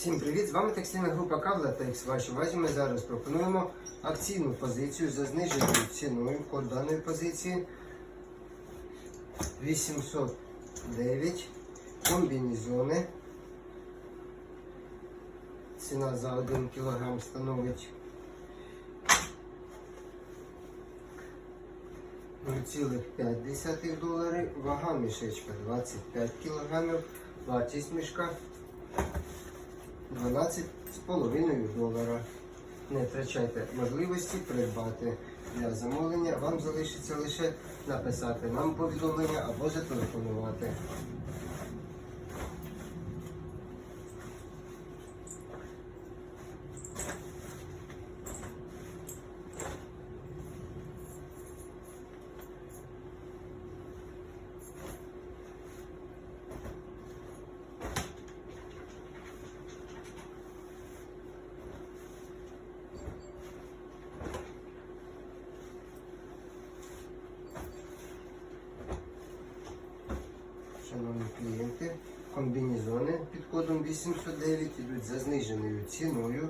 Всім привіт! З вами текстильна група Кавла та Ікс. Увазі ми зараз пропонуємо акційну позицію за зниженою ціною. Код даної позиції 809 комбінезони. Ціна за 1 кг становить 0,5 долари, вага мішечка 25 кг, вартість мішка 12,5 долара. Не втрачайте можливості придбати для замовлення. Вам залишиться лише написати нам повідомлення або зателефонувати. Шановні клієнти, комбінезони під кодом 809 йдуть за зниженою ціною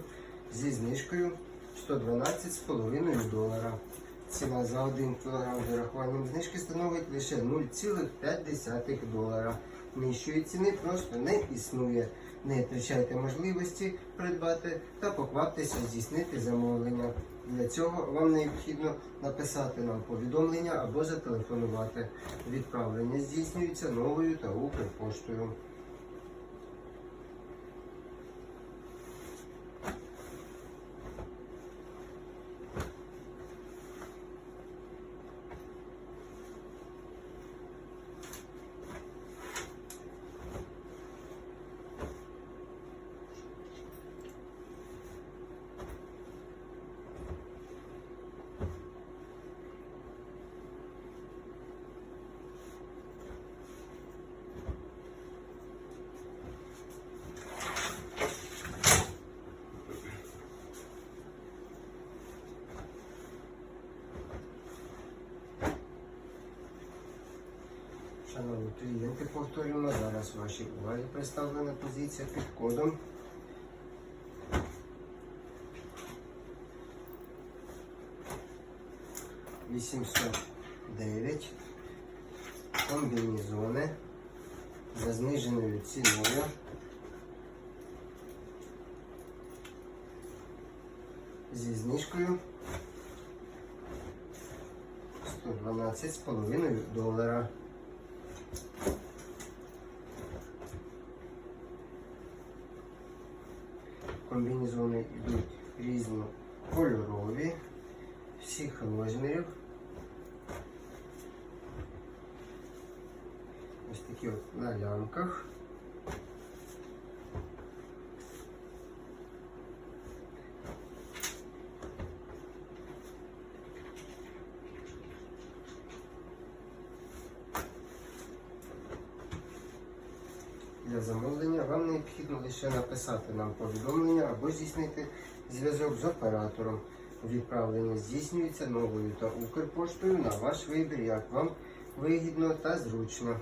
зі знижкою 112,5 долара. Ціна за 1 кг з урахуванням знижки становить лише 0,5 долара. Нижчої ціни просто не існує. Не втрачайте можливості придбати та покваптеся здійснити замовлення. Для цього вам необхідно написати нам повідомлення або зателефонувати. Відправлення здійснюється новою та Укрпоштою. Шановні клієнти, повторюємо зараз вашій увазі представлена позиція під кодом. Вісімсот дев'ять комбінезони за зниженою ціною. Зі знижкою 112,5 долара. Комбінезони йдуть різнокольорові, всіх розмірів. Ось такі от на лямках. Для замовлення вам необхідно лише написати нам повідомлення або здійснити зв'язок з оператором. Відправлення здійснюється новою та Укрпоштою на ваш вибір, як вам вигідно та зручно.